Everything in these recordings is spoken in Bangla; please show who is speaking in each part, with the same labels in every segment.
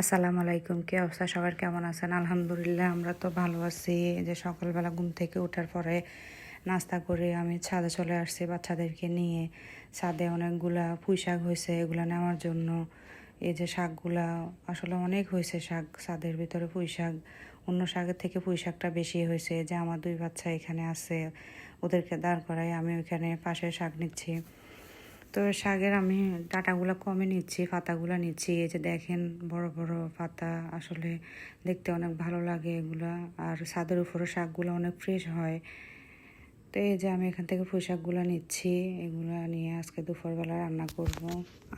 Speaker 1: আসসালামু আলাইকুম, কি অবস্থা? সবার কেমন আছেন? আলহামদুলিল্লাহ, আমরা তো ভালো আছি। যে সকালবেলা ঘুম থেকে ওঠার পরে নাস্তা করে আমি ছাদে চলে আসছি বাচ্চাদেরকে নিয়ে। ছাদে অনেকগুলা পুঁই শাক হয়েছে, এগুলা নেওয়ার জন্য। এই যে শাকগুলা, আসলে অনেক হয়েছে শাক। ছাদের ভিতরে পুঁই শাক অন্য শাকের থেকে পুঁই শাকটা বেশি হয়েছে। যে আমার দুই বাচ্চা এখানে আছে, ওদেরকে দাঁড় করাই, আমি ওইখানে পাশে শাক নিচ্ছি। তো শাকের আমি ডাটাগুলো কমে নিচ্ছি, পাতাগুলো নিচ্ছি। এই যে দেখেন বড় বড় পাতা আসলে দেখতে অনেক ভালো লাগে এগুলা। আর ছাদের উপরে শাকগুলো অনেক ফ্রেশ হয়। তো এই যে আমি এখান থেকে পুঁই শাকগুলো নিচ্ছি, এগুলো নিয়ে আজকে দুপুরবেলা রান্না করব।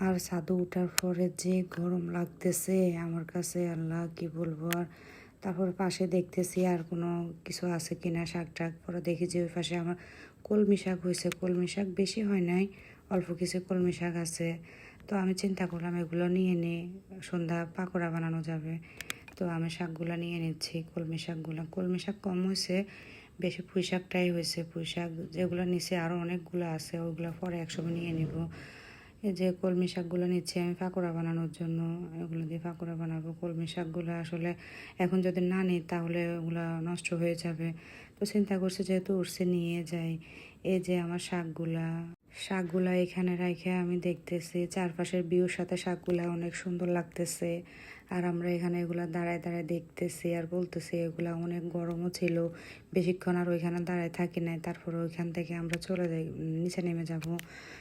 Speaker 1: আর ছাদু উঠার পরে যে গরম লাগতেছে, আমার কাছে আল্লাহ কি বলব আর। তারপর পাশে দেখতেছি আর কোনো কিছু আছে কিনা শাক টাক পরে দেখি যে ওই পাশে আমার কলমি শাক হয়েছে, কলমি শাক বেশি হয় নাই। অল্প কিছু কলমি শাক আছে। তো আমি চিন্তা করলাম এগুলো নিয়ে নিই সন্ধ্যা পাকোড়া বানানো যাবে। তো আমি শাকগুলো নিয়ে নিচ্ছি, কলমি শাকগুলো। কলমি শাক কম হয়েছে, বেশি পুঁই শাকটাই হয়েছে। পুঁই শাক যেগুলো নিচে আরও অনেকগুলো আছে, ওগুলো পরে একসঙ্গে নিয়ে নিব। এই যে কলমি শাকগুলো নিচ্ছি আমি পাকোড়া বানানোর জন্য, এগুলো দিয়ে পাকোড়া বানাবো। কলমি শাকগুলো আসলে এখন যদি না নিই তাহলে ওগুলো নষ্ট হয়ে যাবে। তো চিন্তা করছি যেহেতু উঠছে নিয়ে যাই। এই যে আমার শাকগুলা শাকগুলা এখানে রেখে আমি দেখতেছি, চারপাশের বিউর সাথে শাকগুলা অনেক সুন্দর লাগতেছে। আর আমরা এখানে এগুলা দাঁড়ায় দাঁড়ায় দেখতেছি আর বলতেছি এগুলা অনেক গরমও ছিল। বেশিক্ষণ আর ওইখানে দাঁড়ায় থাকি নাই, তারপরে ওইখান থেকে আমরা চলে যাই, নিচে নেমে যাব,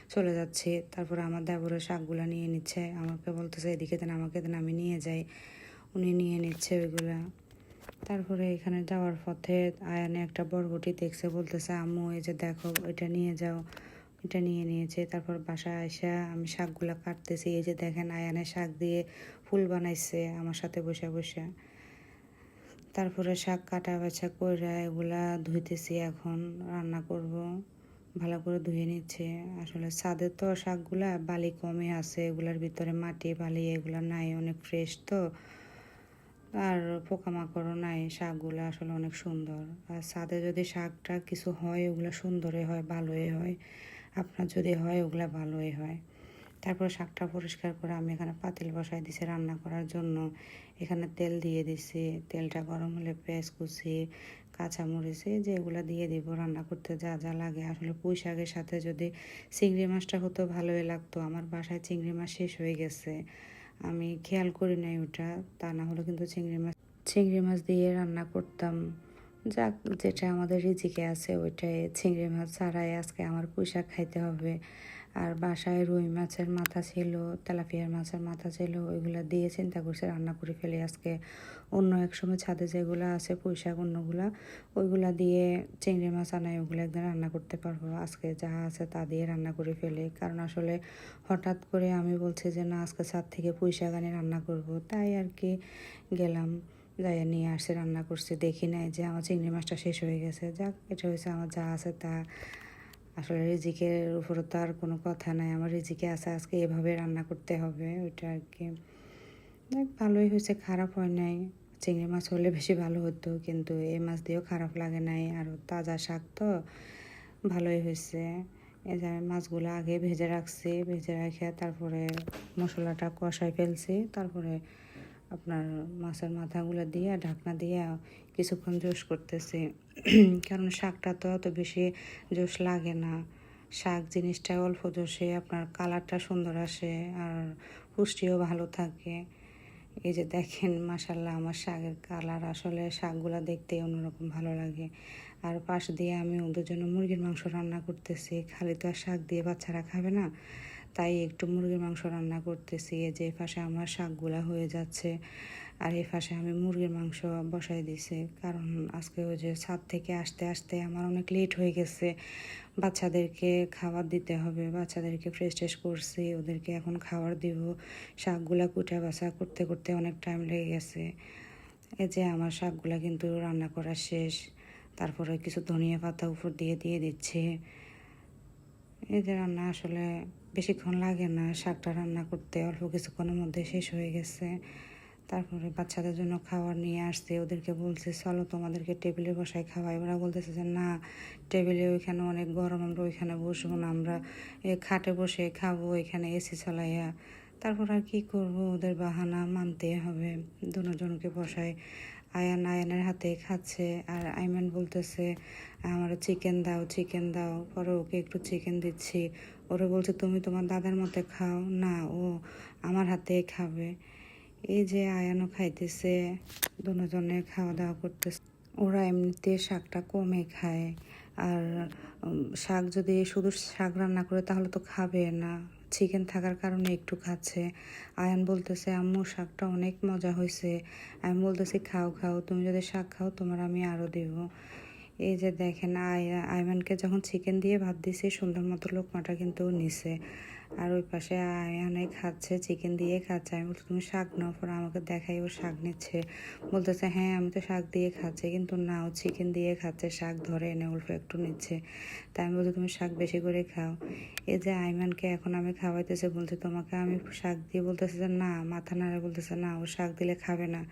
Speaker 1: চলে যাচ্ছি। তারপরে আমার দেবরের শাকগুলা নিয়ে নিচ্ছে, আমাকে বলতেছে, এদিকে দেন, আমাকে দেন, আমি নিয়ে যাই। উনি নিয়ে নিচ্ছে ওইগুলা। তারপরে এখানে যাওয়ার পথে আয়ানে একটা বরবটি দেখছে, বলতেছে, আম্মু, এই যে দেখো, এটা নিয়ে যাও। এটা নিয়ে নিয়েছে। তারপর বাসায় এসে আমি শাকগুলা কাটতেছি। এই যে দেখেন আয়ানে শাক দিয়ে ফুল বানাইছে আমার সাথে বসে বসে। তারপরে শাক কাটা বাছা করে এগুলা ধুইতেছি এখন, রান্না করব। ভালো করে ধুয়ে নিচ্ছে। আসলে ছাদের তো শাকগুলা বালি কমে আছে, এগুলার ভিতরে মাটি বালি এগুলা নাই, অনেক ফ্রেশ তো। আর পোকামাকড়ও নাই, শাকগুলো আসলে অনেক সুন্দর। আর ছাদে যদি শাকটা কিছু হয় ওগুলো সুন্দরই হয়, ভালোই হয়। আপনার যদি হয়, ওগুলো ভালোই হয়। তারপর শাকটা পরিষ্কার করে আমি এখানে পাতিল বসাই দিছি রান্না করার জন্য। এখানে তেল দিয়ে দিছি, তেলটা গরম হলে পেঁয়াজ কুচি, কাঁচামরিচ যে এগুলো দিয়ে দিব রান্না করতে যা যা লাগে। আসলে পুঁই শাকের সাথে যদি চিংড়ি মাছটা হতো ভালোই লাগতো। আমার বাসায় চিংড়ি মাছ শেষ হয়ে গেছে। আমি খেয়াল করি নাই ওটা, তা না হলে কিন্তু চিংড়ি মাছ চিংড়ি মাছ দিয়ে রান্না করতাম। যাক, যেটা আমাদের রিজিকে আছে, ওইটাই। চিংড়ি মাছ ছাড়াই আজকে আমার পুঁইশাক খাইতে হবে। আর বাসায় রুই মাছের মাথা ছিল, তেলাপিয়ার মাছের মাথা ছিল, ওইগুলো দিয়ে চিন্তা করছে রান্না করে ফেলে। আজকে অন্য এক সময় ছাদে যেগুলো আছে, পুঁইশাক অন্যগুলা, ওইগুলা দিয়ে চিংড়ি মাছ আনাই, ওগুলো একদিন রান্না করতে পারব। আজকে যা আছে তা দিয়ে রান্না করে ফেলে। কারণ আসলে হঠাৎ করে আমি বলছি যে, না, আজকে ছাদ থেকে পুঁইশাক আনি, রান্না করব। তাই আর কি গেলাম। যাই নিয়ে আসছে রান্না করছি। দেখি নাই যে আমার চিংড়ি মাছটা শেষ হয়ে গেছে। যাক, এটা হয়েছে আমার যা আছে তা। আসলে রিজিকের উপরে তো আর কোনো কথা নাই। আমার রিজিকে আছে, আজকে এভাবে রান্না করতে হবে, ওইটা আর কি। ভালোই হয়েছে, খারাপ হয় নাই। চিংড়ি মাছ হলে বেশি ভালো হতো, কিন্তু এই মাছ দিয়েও খারাপ লাগে নাই। আর তাজা শাক তো ভালোই হয়েছে। এই যে আমি মাছগুলো আগে ভেজে রাখছি, ভেজে রেখে তারপরে মশলাটা কষায় ফেলছি, তারপরে আপনার মাছের মাথাগুলো দিয়ে ঢাকনা দিয়ে কিছুক্ষণ জোশ করতেছি। কারণ শাকটা তো অত বেশি জোশ লাগে না। শাক জিনিসটা অল্প জোশে আপনার কালারটা সুন্দর আসে আর পুষ্টিও ভালো থাকে। এই যে দেখেন মাসাল্লাহ আমার শাকের কালার আসলে শাকগুলো দেখতে অন্যরকম ভালো লাগে। আর পাশ দিয়ে আমি ওদের জন্য মুরগির মাংস রান্না করতেছি। খালি তো আর শাক দিয়ে বাচ্চারা খাবে না। তাই একটু মুরগির মাংস রান্না করতেছি। এই যে পাশে আমার শাকগুলা হয়ে যাচ্ছে আর এই পাশে আমি মুরগির মাংস বসাই দিছি। কারণ আজকে ওই যে ছাদ থেকে আসতে আসতে আমার অনেক লেট হয়ে গেছে। বাচ্চাদেরকে খাবার দিতে হবে, বাচ্চাদেরকে ফ্রেশ ট্রেশ করছি, ওদেরকে এখন খাবার দিব। শাকগুলা কুটা বাছা করতে করতে অনেক টাইম লেগে গেছে। এই যে আমার শাকগুলা কিন্তু রান্না করা শেষ। তারপরে কিছু ধনিয়া পাতা উপর দিয়ে দিয়ে দিচ্ছে। এই যে রান্না আসলে বেশিক্ষণ লাগে না, শাকটা রান্না করতে অল্প কিছুক্ষণের মধ্যে শেষ হয়ে গেছে। তারপরে বাচ্চাদের জন্য খাবার নিয়ে আসছে, ওদেরকে বলছে, চলো তোমাদেরকে টেবিলে বসায় খাওয়াই। ওরা বলতেছে যে, না, টেবিলে ওইখানে অনেক গরম, আমরা ওইখানে বসবো না, আমরা খাটে বসে খাব ওইখানে এসি চালাইয়া তারপর আর কি করব? ওদের বাহানা মানতে হবে। দুজনকে বসায়। আয়ান আয়ানের হাতে খাচ্ছে আর আইমান বলতেছে আমার চিকেন দাও চিকেন দাও। পরে ওকে একটু চিকেন দিচ্ছি। ওরা বলছে, তুমি তোমার দাদার মতে খাও। না, ও আমার হাতে খাবে। এই যে আয়ানও খাইতেছে, দুজনে খাওয়া দাওয়া করতেছে। ওরা এমনিতে শাকটা কমে খায়। আর শাক যদি শুধু শাক রান্না করে তাহলে তো খাবে না। চিকেন থাকার কারণে একটু খাচ্ছে। আয়ন বলতেছে, আম্মু, শাকটা অনেক মজা হয়েছে। আমি বলতেছি, খাও খাও, তুমি যদি শাক খাও, তোমার আমি আরও দেব। এই যে দেখেন, আয়, আয়মানকে যখন চিকেন দিয়ে ভাত দিয়েছি সুন্দর মতো লোকমাটা কিন্তু নিছে। আর ওই পাশে আয়ানে খাচ্ছে চিকেন দিয়ে খাচ্ছে। আমি বলছি, তুমি শাক নাও, পরে আমাকে দেখাই, ও শাক নিচ্ছে। বলতেছে হ্যাঁ আমি তো শাক দিয়ে খাচ্ছি, কিন্তু না, ও চিকেন দিয়ে খাচ্ছে, শাক ধরে এনে অল্প একটু নিচ্ছে। তাই আমি বলছি, তুমি শাক বেশি করে খাও। এই যে আইমানকে এখন আমি খাওয়াইতেছে, বলছে, তোমাকে আমি শাক দিয়ে বলতেছে যে, না। মাথা নাড়ে বলতেছে, না, ও শাক দিলে খাবে না।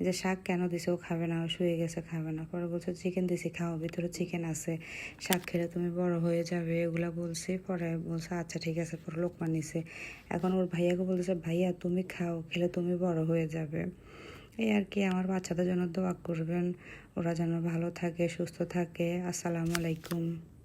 Speaker 1: যে শাক কেন দিছে, ও খাবে না, ও শুয়ে গেছে, খাবে না। পরে বলছে চিকেন দিছি, খাও, ভিতরে চিকেন আছে। শাক খেলে তুমি বড় হয়ে যাবে। এগুলা বলছি। পরে বলছে আচ্ছা ঠিক আছে। পরে লোকমান নিছে। এখন ওর ভাইয়াকে বলতেছে, ভাইয়া, তুমি খাও, খেলে তুমি বড় হয়ে যাবে। এই আর কি, আমার বাচ্চাদের জন্য দোয়া করবেন। ওরা যেন ভালো থাকে, সুস্থ থাকে। আসসালামু আলাইকুম।